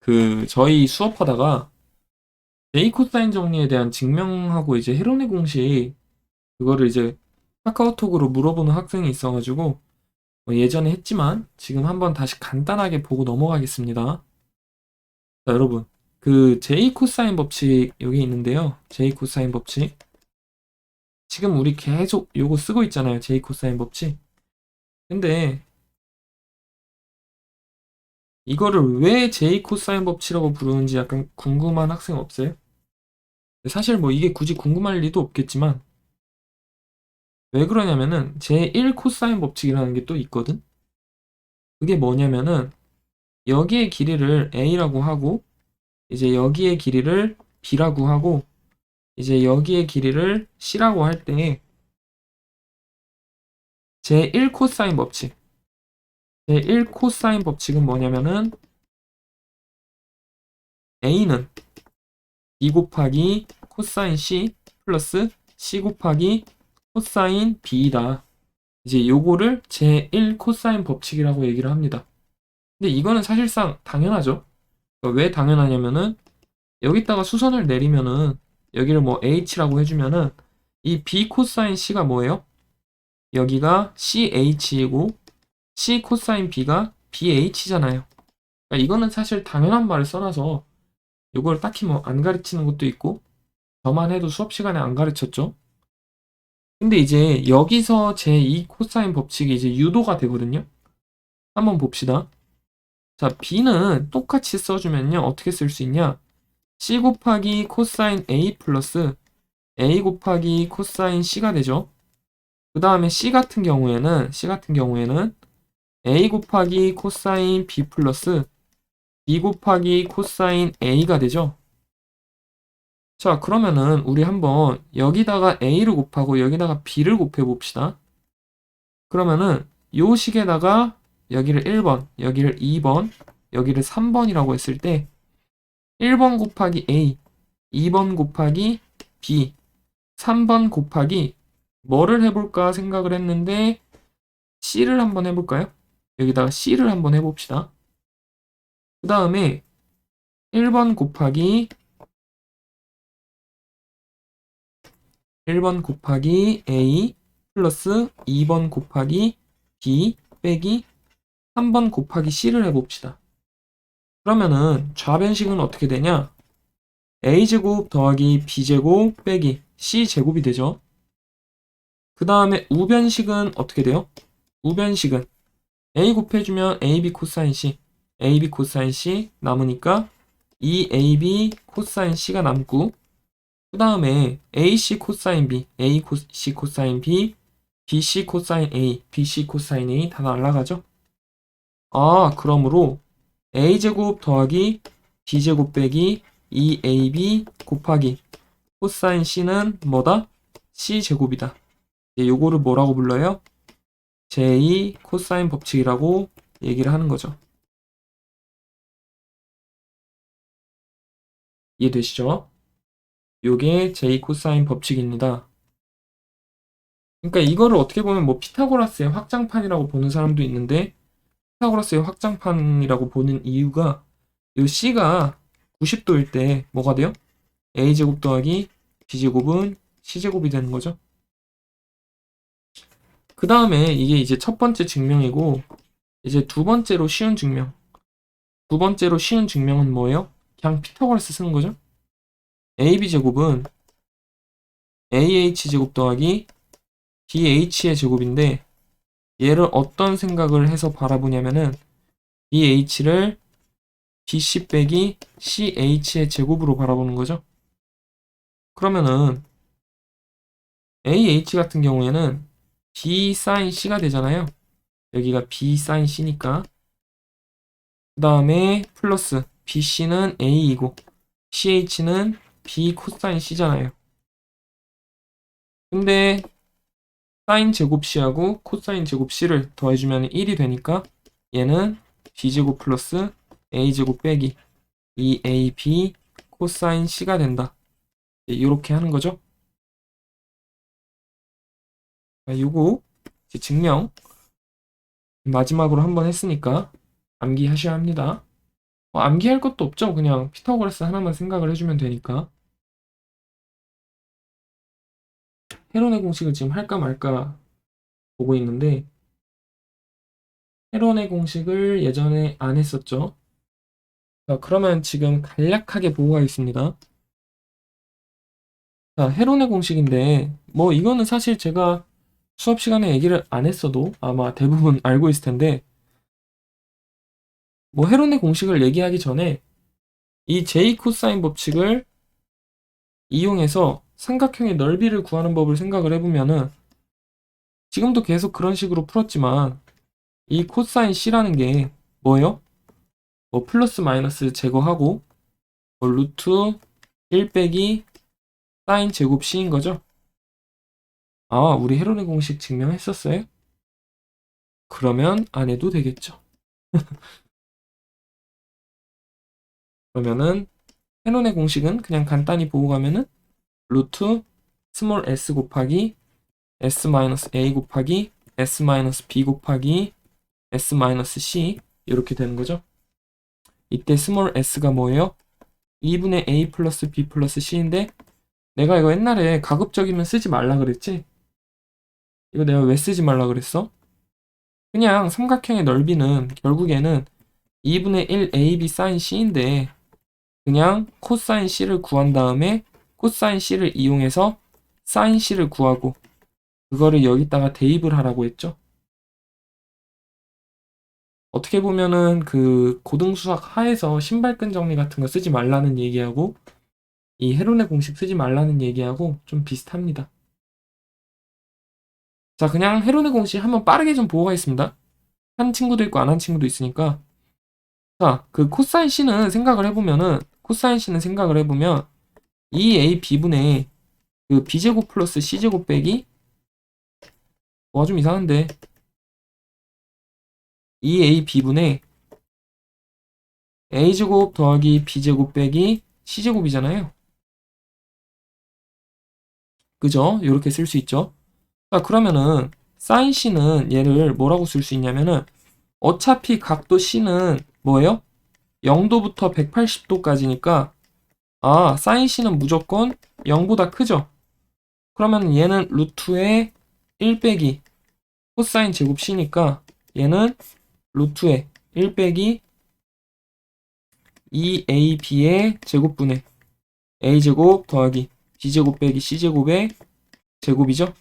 그 저희 수업하다가 J 코사인 정리에 대한 증명하고 이제 헤론의 공식 그거를 이제 카카오톡으로 물어보는 학생이 있어가지고 뭐 예전에 했지만 지금 한번 다시 간단하게 보고 넘어가겠습니다. 자, 여러분 그 J 코사인 법칙 여기 있는데요. J 코사인 법칙 지금 우리 계속 요거 쓰고 있잖아요. J 코사인 법칙. 근데 이거를 왜 J 코사인 법칙이라고 부르는지 약간 궁금한 학생 없어요? 사실 뭐 이게 굳이 궁금할 리도 없겠지만 왜 그러냐면은 제1 코사인 법칙이라는 게 또 있거든. 그게 뭐냐면은 여기의 길이를 A라고 하고 이제 여기의 길이를 B라고 하고 이제 여기의 길이를 C라고 할 때 제1 코사인 법칙 제1 코사인 법칙은 뭐냐면은 A는 B 곱하기 코사인 C 플러스 C 곱하기 코사인 B이다. 이제 요거를 제1 코사인 법칙이라고 얘기를 합니다. 근데 이거는 사실상 당연하죠. 그러니까 왜 당연하냐면은 여기다가 수선을 내리면은 여기를 뭐 H라고 해주면은 이 B 코사인 C가 뭐예요? 여기가 CH이고 C 코사인 B가 BH잖아요. 그러니까 이거는 사실 당연한 말을 써놔서 이걸 딱히 뭐 안 가르치는 것도 있고 저만 해도 수업 시간에 안 가르쳤죠. 근데 이제 여기서 제2 코사인 법칙이 이제 유도가 되거든요. 한번 봅시다. 자, B는 똑같이 써주면요. 어떻게 쓸 수 있냐? C 곱하기 코사인 A 플러스 A 곱하기 코사인 C가 되죠. 그 다음에 C 같은 경우에는 C 같은 경우에는 A 곱하기 코사인 B 플러스 B 곱하기 코사인 A가 되죠. 자, 그러면은 우리 한번 여기다가 A를 곱하고 여기다가 B를 곱해 봅시다. 그러면은 요 식에다가 여기를 1번, 여기를 2번, 여기를 3번이라고 했을 때 1번 곱하기 A, 2번 곱하기 B, 3번 곱하기 뭐를 해볼까 생각을 했는데 C를 한번 해볼까요? 여기다가 C를 한번 해봅시다. 그 다음에 1번 곱하기 1번 곱하기 A 플러스 2번 곱하기 B 빼기 3번 곱하기 C를 해봅시다. 그러면은 좌변식은 어떻게 되냐? A제곱 더하기 B제곱 빼기 C제곱이 되죠. 그 다음에 우변식은 어떻게 돼요? 우변식은 A 곱해주면 AB 코사인 C, AB 코사인 C 남으니까 2AB 코사인 C가 남고 그 다음에 AC 코사인 B, AC 코사인 B, BC 코사인 A, BC 코사인 A 다 날라가죠? 아, 그러므로 A제곱 더하기 B제곱 빼기 2AB 곱하기 코사인 C는 뭐다? C제곱이다. 이제 요거를 뭐라고 불러요? 제2 코사인 법칙이라고 얘기를 하는 거죠. 이해되시죠? 요게 제2 코사인 법칙입니다. 그러니까 이거를 어떻게 보면 뭐 피타고라스의 확장판이라고 보는 사람도 있는데 피타고라스의 확장판이라고 보는 이유가 요 C가 90도일 때 뭐가 돼요? A제곱 더하기 B제곱은 C제곱이 되는 거죠. 그 다음에 이게 이제 첫 번째 증명이고 이제 두 번째로 쉬운 증명. 두 번째로 쉬운 증명은 뭐예요? 그냥 피타고라스 쓰는 거죠. AB 제곱은 AH 제곱 더하기 BH의 제곱인데 얘를 어떤 생각을 해서 바라보냐면은 BH를 BC 빼기 CH의 제곱으로 바라보는 거죠. 그러면은 AH 같은 경우에는 B 사인 C가 되잖아요. 여기가 B 사인 C니까 그 다음에 플러스 BC는 A이고 CH는 B 코사인 C잖아요. 근데 사인 제곱 C하고 코사인 제곱 C를 더해주면 1이 되니까 얘는 B제곱 플러스 A제곱 빼기 2AB 코사인 C가 된다. 이렇게 하는 거죠. 요거 증명 마지막으로 한 번 했으니까 암기하셔야 합니다. 뭐 암기할 것도 없죠. 그냥 피타고라스 하나만 생각을 해주면 되니까. 헤론의 공식을 지금 할까 말까 보고 있는데 헤론의 공식을 예전에 안 했었죠. 자, 그러면 지금 간략하게 보고 가겠습니다. 자, 헤론의 공식인데 뭐 이거는 사실 제가 수업 시간에 얘기를 안 했어도 아마 대부분 알고 있을 텐데 뭐 헤론의 공식을 얘기하기 전에 이 j 코사인 법칙을 이용해서 삼각형의 넓이를 구하는 법을 생각을 해보면은 지금도 계속 그런 식으로 풀었지만 이 코사인 C라는 게 뭐예요? 뭐 플러스 마이너스 제거하고 뭐 루트 1 빼기 사인 제곱 C인 거죠? 아, 우리 헤론의 공식 증명했었어요? 그러면 안 해도 되겠죠. 그러면은 헤론의 공식은 그냥 간단히 보고 가면은 루트 스몰 s 곱하기 s 마이너스 a 곱하기 s 마이너스 b 곱하기 s 마이너스 c 이렇게 되는 거죠. 이때 스몰 s가 뭐예요? 2분의 a 플러스 b 플러스 c인데 내가 이거 옛날에 가급적이면 쓰지 말라 그랬지? 이거 내가 왜 쓰지 말라 그랬어? 그냥 삼각형의 넓이는 결국에는 2분의 1 ab 사인 c인데 그냥 코사인 c를 구한 다음에 코사인 c를 이용해서 사인 c를 구하고 그거를 여기다가 대입을 하라고 했죠. 어떻게 보면은 그 고등수학 하에서 신발끈 정리 같은 거 쓰지 말라는 얘기하고 이 헤론의 공식 쓰지 말라는 얘기하고 좀 비슷합니다. 자, 그냥 헤론의 공식 한번 빠르게 좀 보고 가겠습니다. 한 친구도 있고 안 한 친구도 있으니까. 자, 그 코사인 C는 생각을 해보면은 코사인 C는 생각을 해보면 2a b분의 그 b제곱 플러스 c제곱 빼기 뭐가 좀 이상한데 2a b분의 a제곱 더하기 b제곱 빼기 c제곱이잖아요. 그죠? 이렇게 쓸 수 있죠. 자, 그러면은 사인 c는 얘를 뭐라고 쓸 수 있냐면은 어차피 각도 c는 뭐예요? 0도부터 180도까지니까 아, 사인 c는 무조건 0보다 크죠? 그러면 얘는 루트의 1 빼기 코사인 제곱 c니까 얘는 루트의 1 빼기 2ab의 제곱분의 a제곱 더하기 b제곱 빼기 c제곱의 제곱이죠?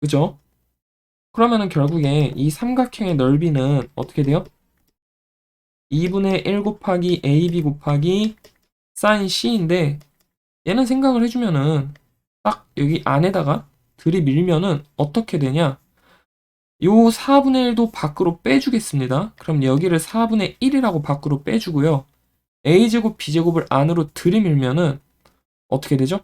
그죠? 그러면은 결국에 이 삼각형의 넓이는 어떻게 돼요? 2분의 1 곱하기 ab 곱하기 사인 c인데 얘는 생각을 해주면은 딱 여기 안에다가 들이밀면은 어떻게 되냐? 요 4분의 1도 밖으로 빼주겠습니다. 그럼 여기를 4분의 1이라고 밖으로 빼주고요. a제곱 b제곱을 안으로 들이밀면은 어떻게 되죠?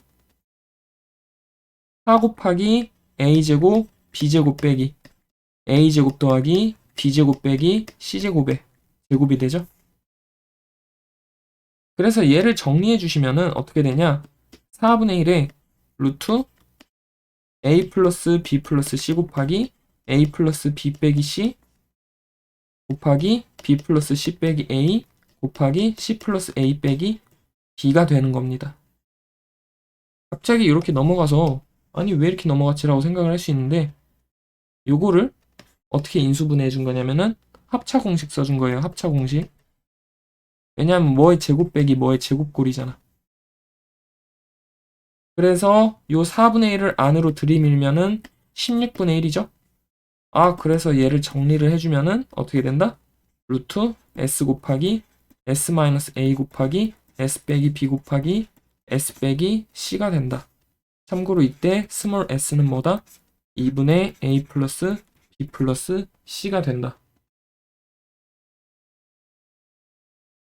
4 곱하기 a제곱 b제곱 빼기 a제곱 더하기 b제곱 빼기 c제곱의 제곱이 되죠. 그래서 얘를 정리해 주시면은 어떻게 되냐? 4분의 1에 루트 a 플러스 b 플러스 c 곱하기 a 플러스 b 빼기 c 곱하기 b 플러스 c 빼기 a 곱하기 c 플러스 a 빼기 b가 되는 겁니다. 갑자기 이렇게 넘어가서 아니 왜 이렇게 넘어갔지라고 생각을 할 수 있는데 요거를 어떻게 인수분해 준 거냐면은 합차 공식 써준 거예요. 합차 공식. 왜냐하면 뭐의 제곱 빼기 뭐의 제곱꼴이잖아. 그래서 요 4분의 1을 안으로 들이밀면은 16분의 1이죠. 아, 그래서 얘를 정리를 해주면은 어떻게 된다? 루트 s 곱하기 s 마이너스 a 곱하기 s 빼기 b 곱하기 s 빼기 c가 된다. 참고로 이때 스몰 s는 뭐다? 2분의 a 플러스 b 플러스 c가 된다.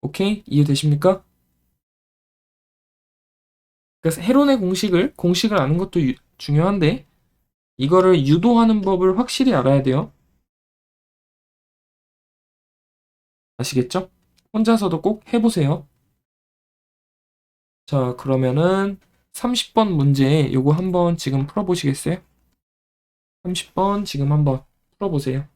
오케이? 이해되십니까? 그래서 헤론의 공식을 공식을 아는 것도 유, 중요한데 이거를 유도하는 법을 확실히 알아야 돼요. 아시겠죠? 혼자서도 꼭 해보세요. 자, 그러면은 30번 문제 요거 한번 지금 풀어보시겠어요? 30번 지금 한번 풀어보세요.